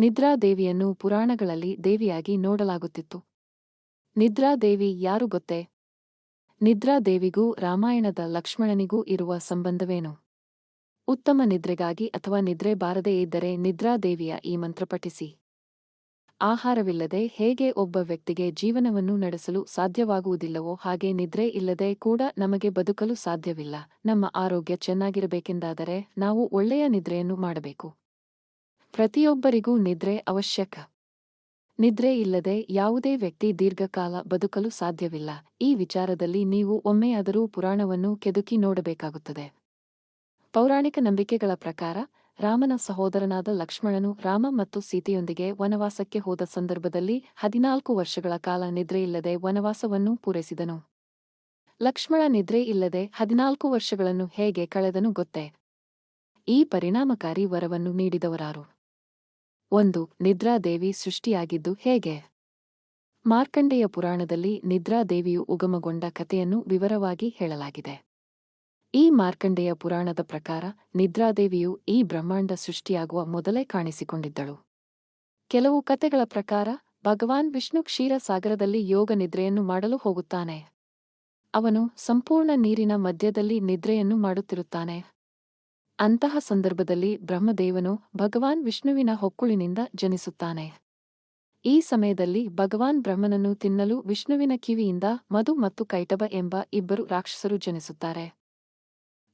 ನಿದ್ರಾದೇವಿಯನ್ನು ಪುರಾಣಗಳಲ್ಲಿ ದೇವಿಯಾಗಿ ನೋಡಲಾಗುತ್ತಿತ್ತು. ನಿದ್ರಾದೇವಿ ಯಾರು ಗೊತ್ತೇ? ನಿದ್ರಾದೇವಿಗೂ ರಾಮಾಯಣದ ಲಕ್ಷ್ಮಣನಿಗೂ ಇರುವ ಸಂಬಂಧವೇನು? ಉತ್ತಮ ನಿದ್ರೆಗಾಗಿ ಅಥವಾ ನಿದ್ರೆ ಬಾರದೇ ಇದ್ದರೆ ನಿದ್ರಾದೇವಿಯ ಈ ಮಂತ್ರ ಪಠಿಸಿ. ಆಹಾರವಿಲ್ಲದೆ ಹೇಗೆ ಒಬ್ಬ ವ್ಯಕ್ತಿಗೆ ಜೀವನವನ್ನು ನಡೆಸಲು ಸಾಧ್ಯವಾಗುವುದಿಲ್ಲವೋ ಹಾಗೆ ನಿದ್ರೆ ಇಲ್ಲದೆ ಕೂಡ ನಮಗೆ ಬದುಕಲು ಸಾಧ್ಯವಿಲ್ಲ. ನಮ್ಮ ಆರೋಗ್ಯ ಚೆನ್ನಾಗಿರಬೇಕೆಂದಾದರೆ ನಾವು ಒಳ್ಳೆಯ ನಿದ್ರೆಯನ್ನು ಮಾಡಬೇಕು. ಪ್ರತಿಯೊಬ್ಬರಿಗೂ ನಿದ್ರೆ ಅವಶ್ಯಕ. ನಿದ್ರೆ ಇಲ್ಲದೆ ಯಾವುದೇ ವ್ಯಕ್ತಿ ದೀರ್ಘಕಾಲ ಬದುಕಲು ಸಾಧ್ಯವಿಲ್ಲ. ಈ ವಿಚಾರದಲ್ಲಿ ನೀವು ಒಮ್ಮೆಯಾದರೂ ಪುರಾಣವನ್ನು ಕೆದುಕಿ ನೋಡಬೇಕಾಗುತ್ತದೆ. ಪೌರಾಣಿಕ ನಂಬಿಕೆಗಳ ಪ್ರಕಾರ, ರಾಮನ ಸಹೋದರನಾದ ಲಕ್ಷ್ಮಣನು ರಾಮ ಮತ್ತು ಸೀತೆಯೊಂದಿಗೆ ವನವಾಸಕ್ಕೆ ಹೋದ ಸಂದರ್ಭದಲ್ಲಿ ಹದಿನಾಲ್ಕು ವರ್ಷಗಳ ಕಾಲ ನಿದ್ರೆಯಿಲ್ಲದೆ ವನವಾಸವನ್ನು ಪೂರೈಸಿದನು. ಲಕ್ಷ್ಮಣ ನಿದ್ರೆ ಇಲ್ಲದೆ ಹದಿನಾಲ್ಕು ವರ್ಷಗಳನ್ನು ಹೇಗೆ ಕಳೆದನು ಗೊತ್ತೇ? ಈ ಪರಿಣಾಮಕಾರಿ ವರವನ್ನು ನೀಡಿದವರಾರು. ಒಂದು ನಿದ್ರಾದೇವಿ ಸೃಷ್ಟಿಯಾಗಿದ್ದು ಹೇಗೆ? ಮಾರ್ಕಂಡೇಯ ಪುರಾಣದಲ್ಲಿ ನಿದ್ರಾದೇವಿಯು ಉಗಮಗೊಂಡ ಕಥೆಯನ್ನು ವಿವರವಾಗಿ ಹೇಳಲಾಗಿದೆ. ಈ ಮಾರ್ಕಂಡೇಯ ಪುರಾಣದ ಪ್ರಕಾರ ನಿದ್ರಾದೇವಿಯು ಈ ಬ್ರಹ್ಮಾಂಡ ಸೃಷ್ಟಿಯಾಗುವ ಮೊದಲೇ ಕಾಣಿಸಿಕೊಂಡಿದ್ದಳು. ಕೆಲವು ಕಥೆಗಳ ಪ್ರಕಾರ ಭಗವಾನ್ ವಿಷ್ಣು ಕ್ಷೀರಸಾಗರದಲ್ಲಿ ಯೋಗ ನಿದ್ರೆಯನ್ನು ಮಾಡಲು ಹೋಗುತ್ತಾನೆ. ಅವನು ಸಂಪೂರ್ಣ ನೀರಿನ ಮಧ್ಯದಲ್ಲಿ ನಿದ್ರೆಯನ್ನು ಮಾಡುತ್ತಿರುತ್ತಾನೆ. ಅಂತಹ ಸಂದರ್ಭದಲ್ಲಿ ಬ್ರಹ್ಮದೇವನು ಭಗವಾನ್ ವಿಷ್ಣುವಿನ ಹೊಕ್ಕುಳಿನಿಂದ ಜನಿಸುತ್ತಾನೆ. ಈ ಸಮಯದಲ್ಲಿ ಭಗವಾನ್ ಬ್ರಹ್ಮನನ್ನು ತಿನ್ನಲು ವಿಷ್ಣುವಿನ ಕಿವಿಯಿಂದ ಮಧು ಮತ್ತು ಕೈಟಬ ಎಂಬ ಇಬ್ಬರು ರಾಕ್ಷಸರು ಜನಿಸುತ್ತಾರೆ.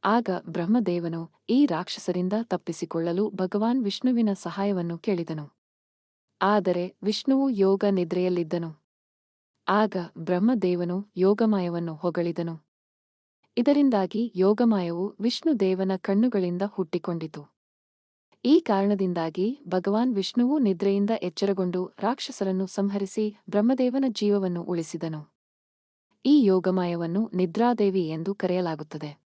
ಆಗ ಬ್ರಹ್ಮದೇವನು ಈ ರಾಕ್ಷಸರಿಂದ ತಪ್ಪಿಸಿಕೊಳ್ಳಲು ಭಗವಾನ್ ವಿಷ್ಣುವಿನ ಸಹಾಯವನ್ನು ಕೇಳಿದನು. ಆದರೆ ವಿಷ್ಣುವು ಯೋಗ ನಿದ್ರೆಯಲ್ಲಿದ್ದನು. ಆಗ ಬ್ರಹ್ಮದೇವನು ಯೋಗಮಯವನ್ನು ಹೊಗಳಿದನು. ಇದರಿಂದಾಗಿ ಯೋಗಮಾಯವು ವಿಷ್ಣುದೇವನ ಕಣ್ಣುಗಳಿಂದ ಹುಟ್ಟಿಕೊಂಡಿತು. ಈ ಕಾರಣದಿಂದಾಗಿ ಭಗವಾನ್ ವಿಷ್ಣುವು ನಿದ್ರೆಯಿಂದ ಎಚ್ಚರಗೊಂಡು ರಾಕ್ಷಸರನ್ನು ಸಂಹರಿಸಿ ಬ್ರಹ್ಮದೇವನ ಜೀವವನ್ನು ಉಳಿಸಿದನು. ಈ ಯೋಗಮಾಯವನ್ನು ನಿದ್ರಾದೇವಿ ಎಂದು ಕರೆಯಲಾಗುತ್ತದೆ.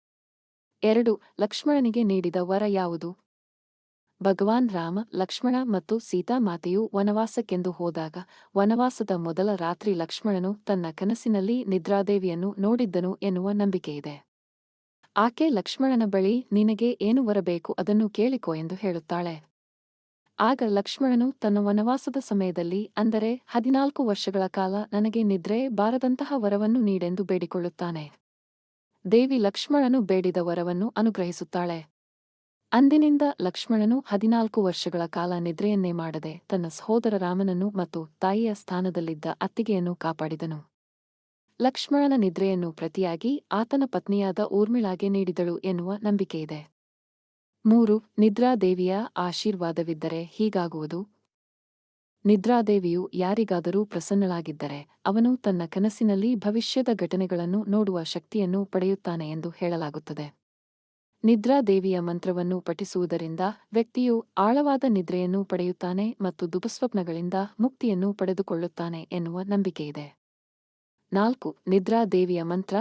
ಎರಡು, ಲಕ್ಷ್ಮಣನಿಗೆ ನೀಡಿದ ವರ ಯಾವುದು? ಭಗವಾನ್ ರಾಮ, ಲಕ್ಷ್ಮಣ ಮತ್ತು ಸೀತಾಮಾತೆಯು ವನವಾಸಕ್ಕೆಂದು ಹೋದಾಗ, ವನವಾಸದ ಮೊದಲ ರಾತ್ರಿ ಲಕ್ಷ್ಮಣನು ತನ್ನ ಕನಸಿನಲ್ಲಿ ನಿದ್ರಾದೇವಿಯನ್ನು ನೋಡಿದ್ದನು ಎನ್ನುವ ನಂಬಿಕೆಯಿದೆ. ಆಕೆ ಲಕ್ಷ್ಮಣನ ಬಳಿ, ನಿನಗೆ ಏನು ಬರಬೇಕು ಅದನ್ನು ಕೇಳಿಕೋ ಎಂದು ಹೇಳುತ್ತಾಳೆ. ಆಗ ಲಕ್ಷ್ಮಣನು ತನ್ನ ವನವಾಸದ ಸಮಯದಲ್ಲಿ, ಅಂದರೆ ಹದಿನಾಲ್ಕು ವರ್ಷಗಳ ಕಾಲ ನನಗೆ ನಿದ್ರೆ ಬಾರದಂತಹ ವರವನ್ನು ನೀಡೆಂದು ಬೇಡಿಕೊಳ್ಳುತ್ತಾನೆ. ದೇವಿ ಲಕ್ಷ್ಮಣನು ಬೇಡಿದ ವರವನ್ನು ಅನುಗ್ರಹಿಸುತ್ತಾಳೆ. ಅಂದಿನಿಂದ ಲಕ್ಷ್ಮಣನು ಹದಿನಾಲ್ಕು ವರ್ಷಗಳ ಕಾಲ ನಿದ್ರೆಯನ್ನೇ ಮಾಡದೆ ತನ್ನ ಸಹೋದರ ರಾಮನನ್ನು ಮತ್ತು ತಾಯಿಯ ಸ್ಥಾನದಲ್ಲಿದ್ದ ಅತ್ತಿಗೆಯನ್ನು ಕಾಪಾಡಿದನು. ಲಕ್ಷ್ಮಣನ ನಿದ್ರೆಯನ್ನು ಪ್ರತಿಯಾಗಿ ಆತನ ಪತ್ನಿಯಾದ ಊರ್ಮಿಳಾಗೆ ನೀಡಿದಳು ಎನ್ನುವ ನಂಬಿಕೆಯಿದೆ. ಮೂರು, ನಿದ್ರಾದೇವಿಯ ಆಶೀರ್ವಾದವಿದ್ದರೆ ಹೀಗಾಗುವುದು? ನಿದ್ರಾದೇವಿಯು ಯಾರಿಗಾದರೂ ಪ್ರಸನ್ನಳಾಗಿದ್ದರೆ ಅವನು ತನ್ನ ಕನಸಿನಲ್ಲಿ ಭವಿಷ್ಯದ ಘಟನೆಗಳನ್ನು ನೋಡುವ ಶಕ್ತಿಯನ್ನು ಪಡೆಯುತ್ತಾನೆ ಎಂದು ಹೇಳಲಾಗುತ್ತದೆ. ನಿದ್ರಾದೇವಿಯ ಮಂತ್ರವನ್ನು ಪಠಿಸುವುದರಿಂದ ವ್ಯಕ್ತಿಯು ಆಳವಾದ ನಿದ್ರೆಯನ್ನು ಪಡೆಯುತ್ತಾನೆ ಮತ್ತು ದುಪಸ್ವಪ್ನಗಳಿಂದ ಮುಕ್ತಿಯನ್ನು ಪಡೆದುಕೊಳ್ಳುತ್ತಾನೆ ಎನ್ನುವ ನಂಬಿಕೆಯಿದೆ. ನಾಲ್ಕು, ನಿದ್ರಾದೇವಿಯ ಮಂತ್ರ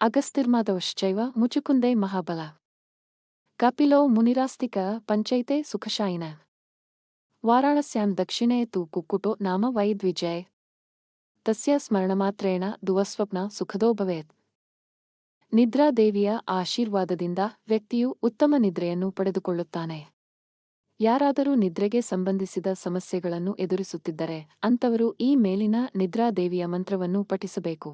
ಅಗಸ್ತಿರ್ಮಾದವಶ್ಚೈವ ಮುಚುಕುಂದೆ ಮಹಾಬಲ. ಕಪಿಲೋ ಮುನಿರಾಸ್ತಿಕ ಪಂಚೈತೆ ಸುಖಶಾಯಿನ. ವಾರಾಣಸ್ಯಾಂ ದಕ್ಷಿಣೇ ತು ಕುಕ್ಕುಟೋ ನಾಮ ವೈದ್ವಿಜಯ್ ತಸ್ಯ ಸ್ಮರಣಮಾತ್ರೇಣ ದುವಸ್ವಪ್ನ ಸುಖದೋ ಭವೇತ್. ನಿದ್ರಾದೇವಿಯ ಆಶೀರ್ವಾದದಿಂದ ವ್ಯಕ್ತಿಯು ಉತ್ತಮ ನಿದ್ರೆಯನ್ನು ಪಡೆದುಕೊಳ್ಳುತ್ತಾನೆ. ಯಾರಾದರೂ ನಿದ್ರೆಗೆ ಸಂಬಂಧಿಸಿದ ಸಮಸ್ಯೆಗಳನ್ನು ಎದುರಿಸುತ್ತಿದ್ದರೆ ಅಂತವರು ಈ ಮೇಲಿನ ನಿದ್ರಾದೇವಿಯ ಮಂತ್ರವನ್ನು ಪಠಿಸಬೇಕು.